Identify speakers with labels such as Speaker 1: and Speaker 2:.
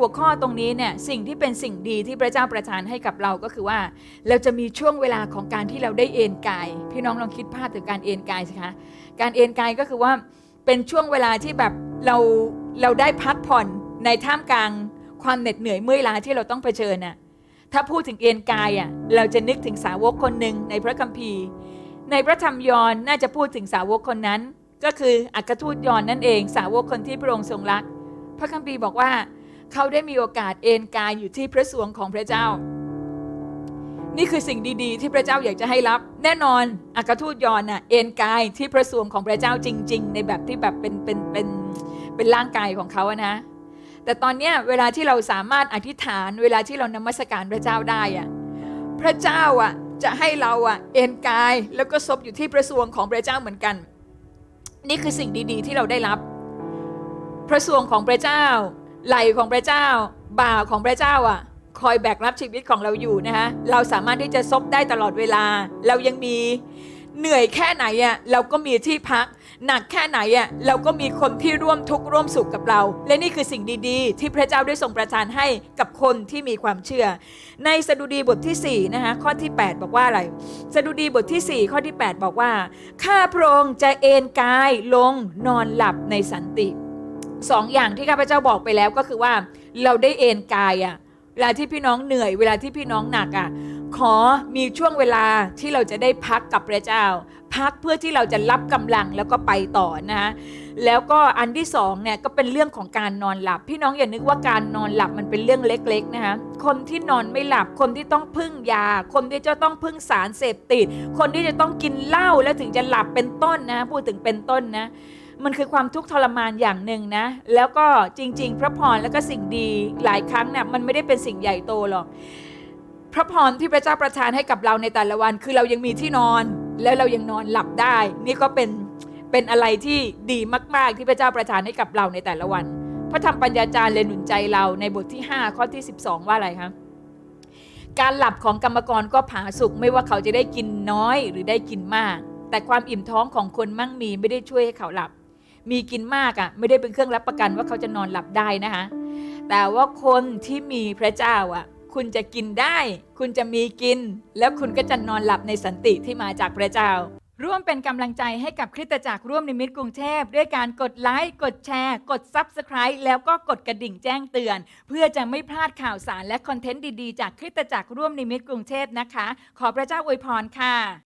Speaker 1: หัวข้อตรงนี้เนี่ยสิ่งที่เป็นสิ่งดีที่พระเจ้าประทานให้กับเราก็คือว่า เราจะมีช่วงเวลาของการที่เราได้เอนกาย พี่น้องลองคิดภาพถึงการเอนกายสิคะการเอนกายก็คือว่าเป็นช่วงเวลาที่แบบเราเราได้พักผ่อนในท่ามกลางความเหน็ดเหนื่อยเมื่อยล้าที่เราต้องเผชิญน่ะถ้าพูดถึงเอนกายอะเราจะนึกถึงสาวกคนหนึ่งในพระคัมภีร์ ในพระธรรมยอห์นน่าจะพูดถึงสาวกคนนั้น ก็คืออัครทูตยอห์นนั่นเอง สาวกคนที่พระองค์ทรงรัก พระคัมภีร์บอกว่า เขาได้มีโอกาสเอนกายอยู่ที่พระสวงของพระเจ้า นี่คือสิ่งดีๆ ที่พระเจ้าอยากจะให้รับ แน่นอนอัครทูตยอห์นน่ะเอนกายที่พระสวงของพระเจ้าจริง ๆ ในแบบที่แบบเป็นเป็นเป็นเป็นร่างกายของเขาอะนะแต่ตอนเนี้ยเวลาที่เราสามารถอธิษฐาน เวลาที่เรานมัสการพระเจ้าได้อะพระเจ้าอะ จะให้เราอะเอนกายแล้วก็ซบอยู่ที่พระสวงของพระเจ้าเหมือนกัน นี่คือสิ่งดีๆ ที่เราได้รับ พระสวงของพระเจ้า ไหลของพระเจ้า บ่าของพระเจ้าอะ คอยแบกรับชีวิตของเราอยู่นะคะเราสามารถที่จะซบได้ตลอดเวลา เรายังมี เหนื่อยแค่ไหนอะเราก็มีที่พัก หนักแค่ไหนอะเราก็มีคนที่ร่วมทุกข์ร่วมสุขกับเรา และนี่คือสิ่งดีๆ ที่พระเจ้าได้ทรงประทานให้กับคนที่มีความเชื่อ ในสดุดีบทที่4นะคะข้อที่ 8 บอกว่าอะไร สดุดีบทที่ 4 ข้อที่ 8 บอกว่าข้าพระองค์จะเอนกายลงนอนหลับในสันติสองอย่างที่ข้าพเจ้าบอกไปแล้วก็คือว่าเราได้เอนกายอะ เวลาที่พี่น้องเหนื่อย เวลาที่พี่น้องหนักอะขอมีช่วงเวลาที่เราจะได้พักกับพระเจ้า พักเพื่อที่เราจะรับกำลังแล้วก็ไปต่อนะ แล้วก็อันที่สองเนี่ยก็เป็นเรื่องของการนอนหลับ พี่น้องอย่านึกว่าการนอนหลับมันเป็นเรื่องเล็กๆนะคะคนที่นอนไม่หลับ คนที่ต้องพึ่งยา คนที่จะต้องพึ่งสารเสพติด คนที่จะต้องกินเหล้าแล้วถึงจะหลับเป็นต้นนะ พูดถึงเป็นต้นนะ มันคือความทุกข์ทรมานอย่างหนึ่งนะ แล้วก็จริง ๆ พระพรแล้วก็สิ่งดีหลายครั้งเนี่ยมันไม่ได้เป็นสิ่งใหญ่โตหรอกพระพรที่พระเจ้าประทานให้กับเราในแต่ละวัน คือเรายังมีที่นอนแล้วเรายังนอนหลับได้ นี่ก็เป็นเป็นอะไรที่ดีมาก ๆ ที่พระเจ้าประทานให้กับเราในแต่ละวันพระธรรมปัญญาจารย์เลยหนุนใจเราในบทที่ 5 ข้อที่ 12 ว่าอะไรคะการหลับของกรรมกรก็ผาสุกไม่ว่าเขาจะได้กินน้อยหรือได้กินมาก แต่ความอิ่มท้องของคนมั่งมีไม่ได้ช่วยให้เขาหลับ มีกินมากอะ่ะไม่ได้เป็นเครื่องรับประกันว่าเขาจะนอนหลับได้นะคะแต่ว่าคนที่มีพระเจ้าอะ คุณจะกินได้ คุณจะมีกิน แล้วคุณก็จะนอนหลับในสันติที่มาจากพระเจ้า ร่วมเป็นกำลังใจให้กับคริสตจักรร่วมนิมิตกรุงเทพ ด้วยการกดไลค์กดแชร์ กด Subscribe แล้วก็กดกระดิ่งแจ้งเตือน เพื่อจะไม่พลาดข่าวสารและคอนเทนต์ดีๆ จากคริสตจักรร่วมนิมิตกรุงเทพนะคะ ขอพระเจ้าอวยพรค่ะ